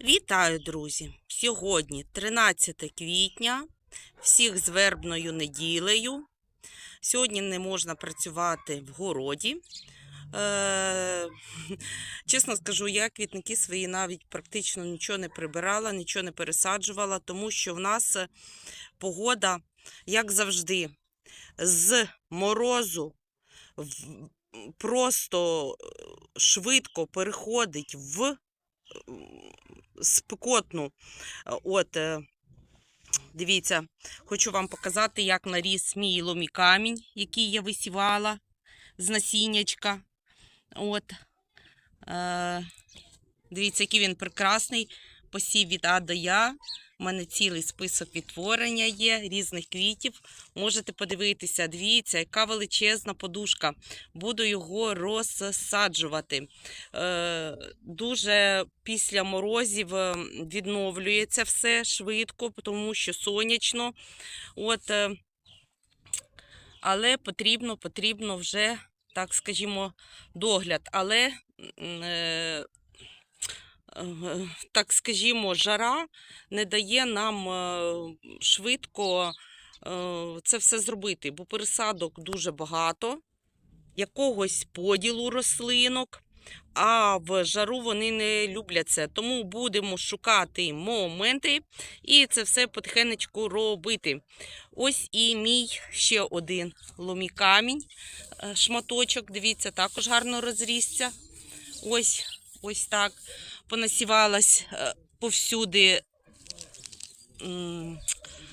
Вітаю, друзі! Сьогодні 13 квітня, всіх з вербною неділею. Сьогодні не можна працювати в городі. Е, чесно скажу, я квітники свої навіть практично нічого не прибирала, нічого не пересаджувала, тому що в нас е, погода, як завжди, з морозу в- просто е, швидко переходить в м, спекотну. Е, От, е, дивіться, хочу вам показати, як наріс мій ломі камінь, який я висівала з насіннячка. От. Е, дивіться, який він прекрасний. Посів від А до Я. У мене цілий список відтворення є різних квітів. Можете подивитися, дивіться, яка величезна подушка. Буду його розсаджувати. Е, дуже після морозів е, відновлюється все швидко, тому що сонячно. От, е, але потрібно, потрібно вже, так скажімо, догляд. Але, так скажімо, жара не дає нам е, швидко е, це все зробити, бо пересадок дуже багато, якогось поділу рослинок. А в жару вони не люблять це. Тому будемо шукати моменти і це все потихенечку робити. Ось і мій ще один ломікамінь, е, шматочок. Дивіться, також гарно розрісся. Ось, ось так. Понасівалась е, повсюди.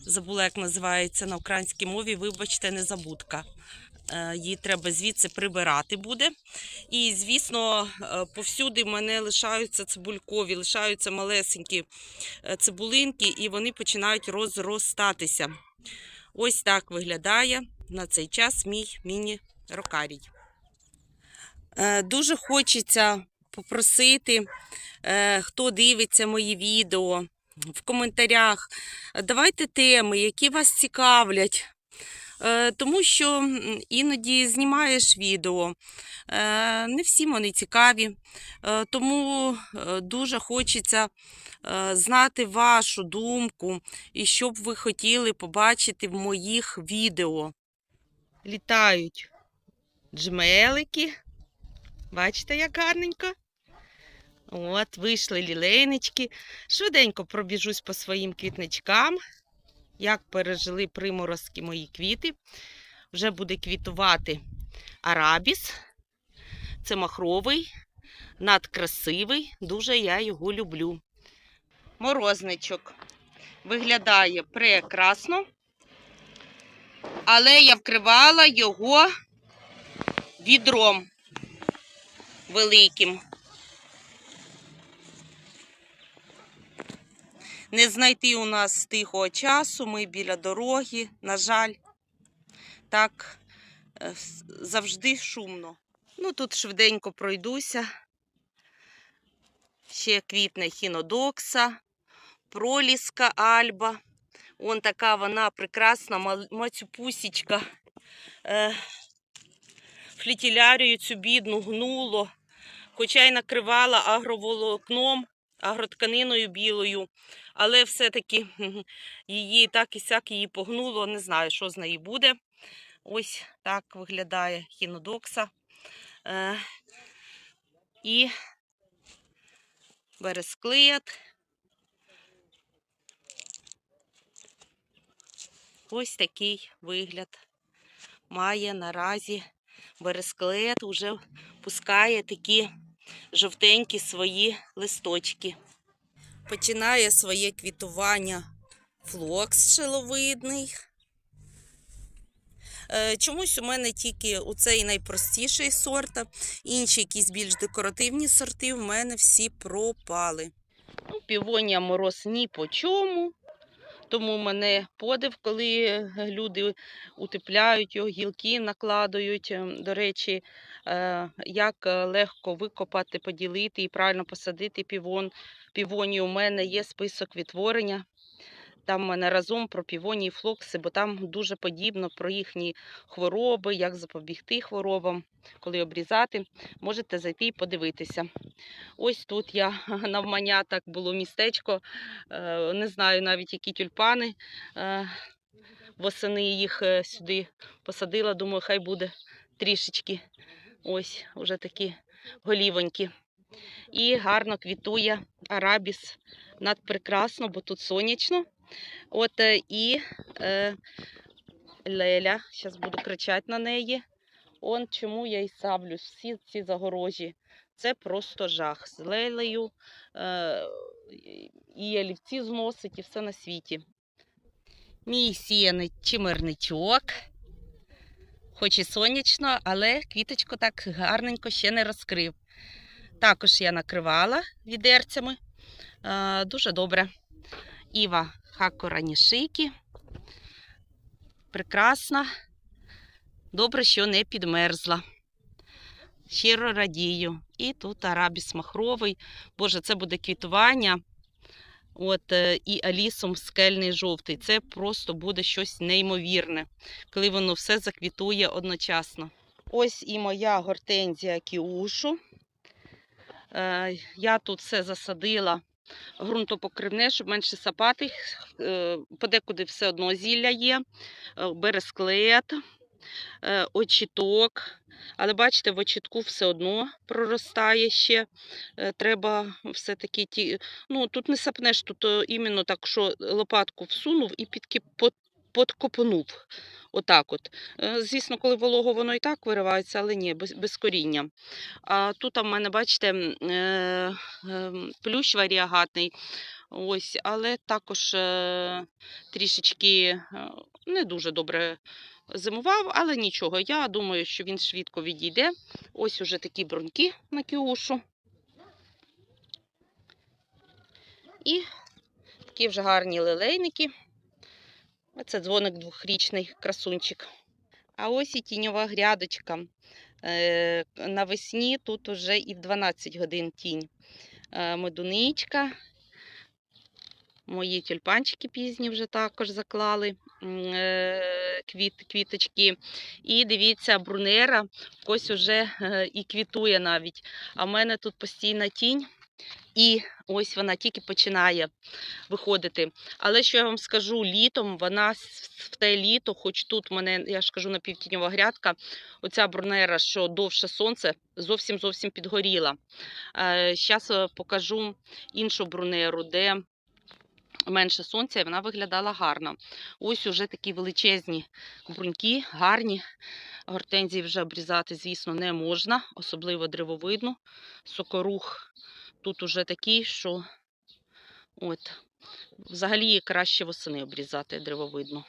Забула, як називається на українській мові. Вибачте, незабудка. Е, Її треба звідси прибирати буде. І, звісно, е, повсюди в мене лишаються цибулькові, лишаються малесенькі цибулинки, і вони починають розростатися. Ось так виглядає на цей час мій міні-рокарій. Дуже хочеться попросити, хто дивиться мої відео в коментарях. е, Давайте теми, які вас цікавлять. Е, Тому що іноді знімаєш відео, е, не всі вони цікаві, Е, тому е, дуже хочеться е, знати вашу думку і що б ви хотіли побачити в моїх відео. Літають джмелики. Бачите, як гарненько? От, вийшли лілейнички. Швиденько пробіжусь по своїм квітничкам. Як пережили приморозки мої квіти. Вже буде квітувати арабіс. Це махровий, надкрасивий. Дуже я його люблю. Морозничок виглядає прекрасно. Але я вкривала його відром великим. Не знайти у нас тихого часу, ми біля дороги, на жаль, так е, завжди шумно. Ну, тут швиденько пройдуся. Ще квітне хінодокса, проліска альба. Вон така вона прекрасна, мацюпусічка. Е, флітілярію цю бідну гнуло, хоча й накривала агроволокном, агротканиною білою, але все-таки її так і сяк її погнуло, не знаю, що з неї буде. Ось так виглядає хінодокса. Е, і бересклет. Ось такий вигляд має наразі бересклет, уже пускає такі жовтенькі свої листочки. Починає своє квітування флокс шиловидний. Е, Чомусь у мене тільки оцей найпростіший сорт, інші якісь більш декоративні сорти в мене всі пропали. Ну, півонія мороз ні по чому. Тому мене подив, коли е, люди утепляють його, гілки накладують. Ем, До речі, е, як е, легко викопати, поділити і правильно посадити півон. Півоні у мене є список відтворення. Там в мене разом про півонії флокси, бо там дуже подібно про їхні хвороби, як запобігти хворобам, коли обрізати. Можете зайти і подивитися. Ось тут я навмання так було містечко. е, Не знаю навіть які тюльпани. е, Восени їх е, сюди посадила. Думаю, хай буде трішечки. Ось уже такі голівонькі. І гарно квітує арабіс надпрекрасно, бо тут сонячно. От е, і е, Леля, зараз буду кричати на неї. Он чому я і саблюсь, всі ці загорожі. Це просто жах. З лелею е, і ялівці зносить, і все на світі. Мій сіяний чимерничок. Хоч і сонячно, але квіточку так гарненько ще не розкрив. Також я накривала відерцями. Е, дуже добре. Іва Хакура Нішики. Прекрасна. Добре, що не підмерзла. Щиро радію. І тут арабіс махровий. Боже, це буде квітування. От, е, і алісом скельний жовтий. Це просто буде щось неймовірне, коли воно все заквітує одночасно. Ось і моя гортензія кіушу. Е, я тут все засадила ґрунтопокривне, щоб менше сапати. Е, подекуди все одно зілля є, е, бересклет, е, очіток. Але бачите, в очітку все одно проростає ще. Треба все-таки ті. Ну, тут не сапнеш, тут іменно так, що лопатку всунув і підки... под- подкопнув. Отак от. Е, Звісно, коли волого, воно і так виривається, але ні, без, без коріння. А тут в мене, бачите, е, ем, плющ варіагатний. Ось, але також е, трішечки е, не дуже добре зимував, але нічого. Я думаю, що він швидко відійде. Ось уже такі бруньки на кіушу. І такі вже гарні лилейники. Оце дзвоник двохрічний красунчик. А ось і тіньова грядочка. Е, навесні тут уже і в 12 годин тінь. Е, медуничка. Мої тюльпанчики пізні вже також заклали е, квіт, квіточки. І дивіться, брунера ось уже і квітує навіть. А в мене тут постійна тінь. І ось вона тільки починає виходити. Але що я вам скажу, літом вона в те літо, хоч тут в мене, я ж кажу, напівтіньова грядка, оця брунера, що довше сонце, зовсім зовсім підгоріла. Зараз покажу іншу брунеру, де менше сонця, і вона виглядала гарно. Ось уже такі величезні бруньки, гарні. Гортензії вже обрізати, звісно, не можна, особливо древовидну. Сокорух тут уже такий, що от, взагалі краще восени обрізати древовидну.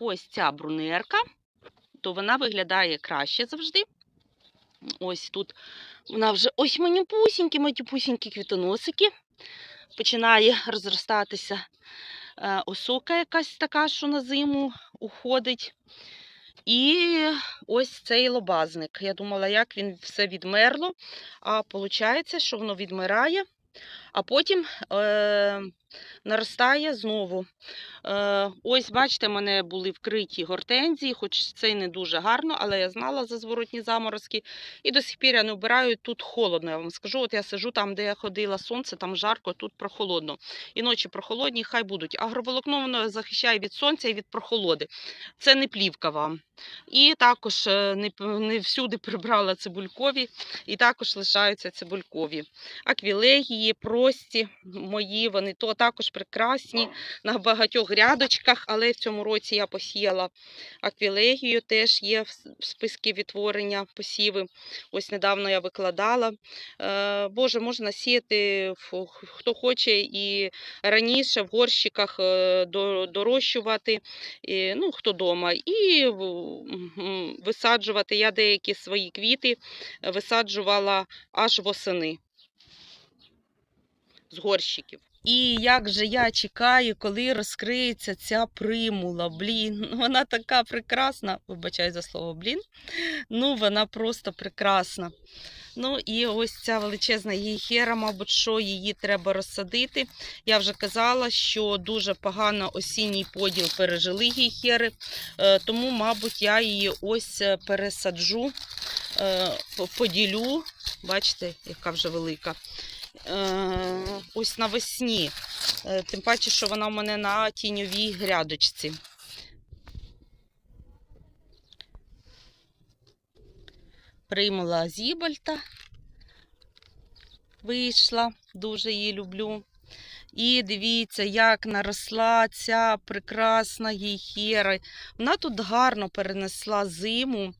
Ось ця брунерка, то вона виглядає краще завжди. Ось тут вона вже ось мені пусінькі, матюпусінькі квітоносики. Починає розростатися е, осока якась така, що на зиму уходить. І ось цей лобазник. Я думала, як він все відмерло. А виходить, що воно відмирає, а потім е, наростає знову. Е, ось, бачите, мене були вкриті гортензії, хоч це й не дуже гарно, але я знала за зворотні заморозки. І до сих пір я не вбираю, тут холодно, я вам скажу. От я сижу там, де я ходила сонце, там жарко, тут прохолодно. І ночі прохолодні, хай будуть. Агроволокно воно захищає від сонця і від прохолоди. Це не плівка вам. І також е, не, не всюди прибрала цибулькові, і також лишаються цибулькові. Аквілегії, прості мої, вони то також прекрасні на багатьох грядочках, але в цьому році я посіяла аквілегію, теж є в с- в списку відтворення посіви. Ось недавно я викладала. Е, Боже, можна сіяти хто хоче і раніше в горщиках е, дорощувати, ну, хто дома, і висаджувати. Я деякі свої квіти е, висаджувала аж восени з горщиків. І як же я чекаю, коли розкриється ця примула. Блін, вона така прекрасна. Вибачаю за слово блін. Ну, вона просто прекрасна. Ну і ось ця величезна гейхера, мабуть, що її треба розсадити. Я вже казала, що дуже погано осінній поділ пережили гейхери, е, тому, мабуть, я її ось е, пересаджу, е, поділю. Бачите, яка вже велика. Е, Ось навесні. Е, Тим паче, що вона в мене на тіньовій грядочці. Приймала Зібальта. Вийшла, дуже її люблю. І дивіться, як наросла ця прекрасна гейхера. Вона тут гарно перенесла зиму,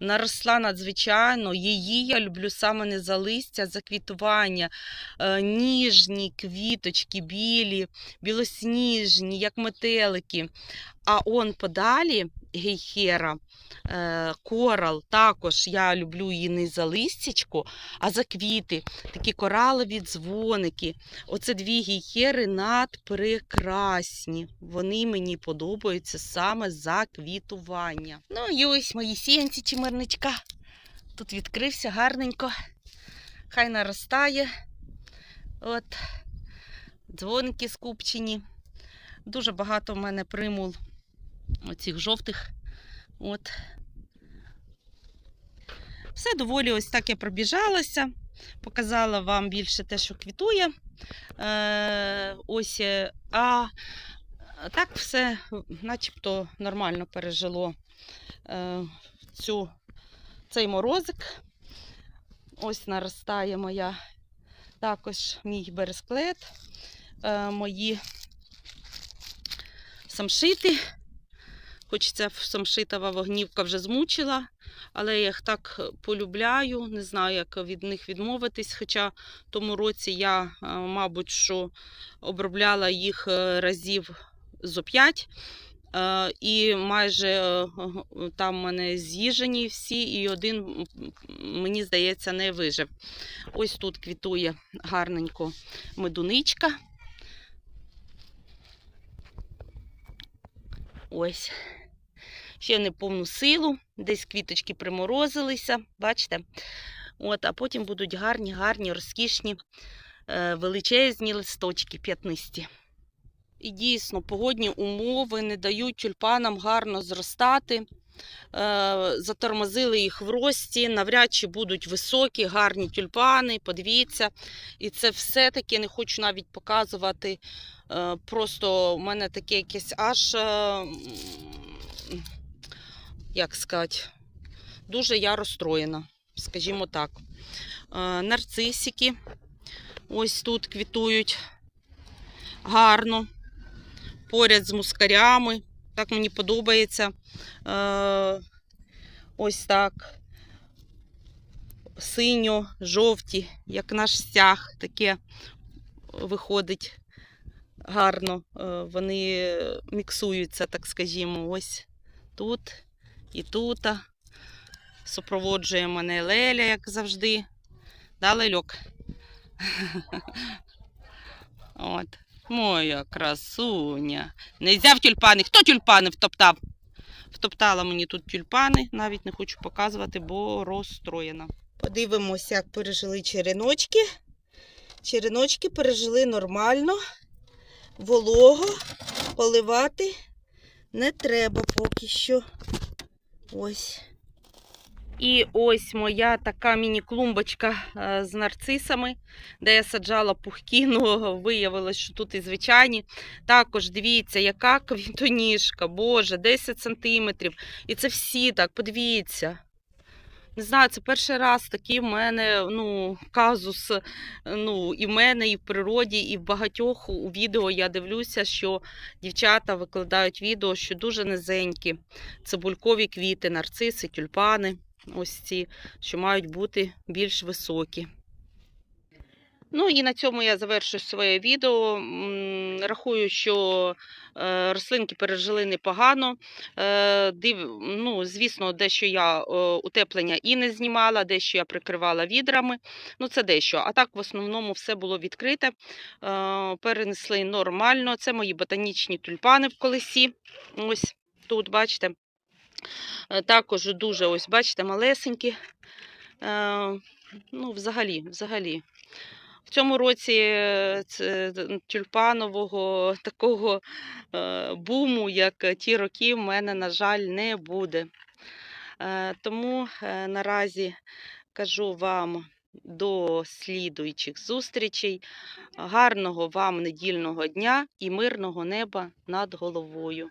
наросла надзвичайно. Її я люблю саме не за листя, за квітування. Е, ніжні квіточки, білі, білосніжні, як метелики. А он подалі гейхера, е, корал, також я люблю її не за листячко, а за квіти, такі коралові дзвоники. Оце дві гейхери надпрекрасні. Вони мені подобаються саме за квітування. Ну і ось мої сіянці чимерничка. Тут відкрився гарненько. Хай наростає. От дзвоники скупчені. Дуже багато в мене примул оцих жовтих. От. Все доволі ось так я пробіжалася. Показала вам більше те, що квітує. Е, ось, е, а так все начебто нормально пережило е, цю, цей морозик. Ось наростає моя також мій бересклет, е, мої самшити. Хоч ця самшитова вогнівка вже змучила, але я їх так полюбляю, не знаю, як від них відмовитись. Хоча в тому році я, е, мабуть, що обробляла їх е, разів зо п'ять. Е, І майже е, там в мене з'їжені всі, і один, мені здається, не вижив. Ось тут квітує гарненько медуничка. Ось. Ще не повну силу, десь квіточки приморозилися, бачите? От, а потім будуть гарні, гарні, розкішні, е, величезні листочки п'ятнисті. І дійсно, погодні умови не дають тюльпанам гарно зростати. Е, Затормозили їх в рості, навряд чи будуть високі, гарні тюльпани, подивіться. І це все-таки не хочу навіть показувати. Е, Просто в мене таке якесь аж, е, як сказати, дуже я розстроєна, скажімо так. Нарцисики ось тут квітують гарно, поряд з мускарями. Так мені подобається. Е, Ось так. Синьо-жовті, як наш стяг, таке виходить гарно. Е, Вони міксуються, так скажімо, ось тут і тут. Супроводжує мене Леля, як завжди. Да, Лельок? От. Моя красуня. Не взяв тюльпани. Хто тюльпани втоптав? Втоптала мені тут тюльпани, навіть не хочу показувати, бо розстроєна. Подивимося, як пережили череночки. Череночки пережили нормально, волого, поливати не треба поки що. Ось. І ось моя така міні-клумбочка е, з нарцисами, де я саджала пухкі, ну виявилось, що тут і звичайні. Також дивіться, яка квітоніжка, боже, 10 сантиметрів. І це всі так, подивіться. Не знаю, це перший раз такий в мене ну, казус ну, і в мене, і в природі, і в багатьох у відео я дивлюся, що дівчата викладають відео, що дуже низенькі цибулькові квіти, нарциси, тюльпани, ось ці, що мають бути більш високі. Ну і на цьому я завершую своє відео. Рахую, що е, рослинки пережили непогано. Е, див, ну, звісно, дещо я е, утеплення і не знімала, дещо я прикривала відрами. Ну, це дещо. А так, в основному, все було відкрите. Перенесли нормально. Це мої ботанічні тюльпани в колесі. Ось тут, бачите. Е, Також дуже, ось, бачите, малесенькі. Е, ну, взагалі, взагалі. В цьому році е, тюльпанового такого буму, як ті роки, в мене, на жаль, не буде. Тому наразі кажу вам до слідуючих зустрічей. Гарного вам недільного дня і мирного неба над головою.